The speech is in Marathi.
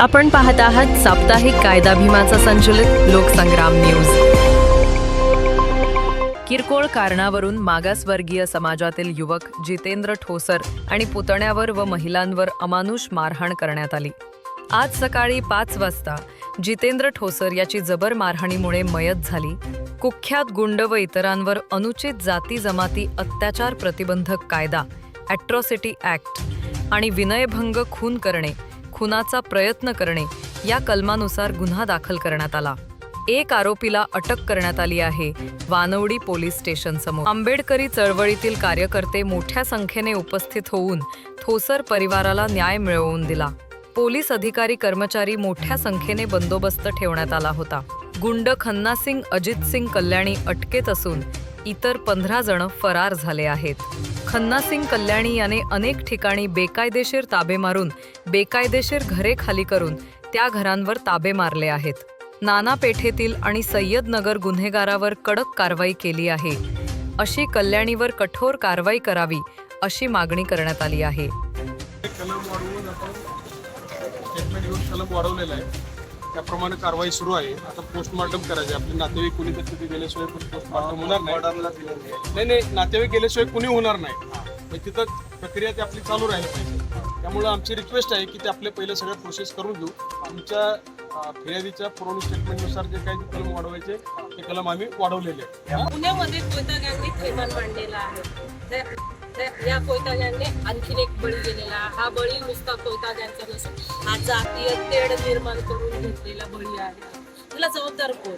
आपण पाहत आहात साप्ताहिक कायदा भीमाचा संचलित लोकसंग्राम न्यूज. किरकोळ कारणावरून मागासवर्गीय समाजातील युवक जितेंद्र ठोसर आणि पुतण्यावर व महिलांवर अमानुष मारहाण करण्यात आली. आज सकाळी पाच वाजता जितेंद्र ठोसर याची जबर मारहाणीमुळे मयत झाली. कुख्यात गुंड व इतरांवर अनुचित जाती जमाती अत्याचार प्रतिबंधक कायदा ॲट्रॉसिटी ॲक्ट आणि विनयभंग खून करणे खुनाचा प्रयत्न करणे या कलमानुसार गुन्हा दाखल करण्यात आला. एक आरोपीला अटक करण्यात आली आहे. वानवडी पोलीस स्टेशन समोर आंबेडकरी चळवळीतील कार्यकर्ते मोठ्या संख्येने उपस्थित होऊन थोसर परिवाराला न्याय मिळवून दिला. पोलीस अधिकारी कर्मचारी मोठ्या संख्येने बंदोबस्त ठेवण्यात आला होता. गुंड खन्ना सिंग अजित सिंग कल्याणी अटकेत असून इतर पंधरा जण फरार झाले आहेत. खन्ना सिंग कल्याणी याने अनेक ठिकाणी बेकायदेशीर ताबे मारून बेकायदेशीर घरे खाली करून त्या घरांवर ताबे मारले आहेत. नाना पेठेतील आणि सय्यदनगर गुन्हेगारावर कडक कारवाई केली आहे. अशी कल्याणीवर कठोर कारवाई करावी अशी मागणी करण्यात आली आहे. त्याप्रमाणे कारवाई सुरू आहे. आता पोस्टमॉर्टम करायचे आपले नातेवाईक कुणी तर तिथे गेल्याशिवाय पोस्टमॉर्टम होणार नाही. नाही. नाही नातेवाईक गेल्याशिवाय कुणी होणार नाही. तिथं प्रक्रिया ती आपली चालू राहिली पाहिजे. त्यामुळे आमची रिक्वेस्ट आहे की ते आपले पहिले सगळ्या प्रोसेस करून घेऊ. आमच्या फिर्यादीच्या पुरवणी स्टेटमेंटनुसार जे काही कलम वाढवायचे ते कलम आम्ही वाढवलेले आहे पुण्यामध्ये कोयताग्यांनी थैमान मांडलेला आहे. या कोयताग्यांनी आणखीन एक बळी गेलेला हा बळी नुसता कोयताग्यांचा नसून हा जातीय तेढ निर्माण करून घेतलेला बळी आहे. तुला जबाबदार कोण?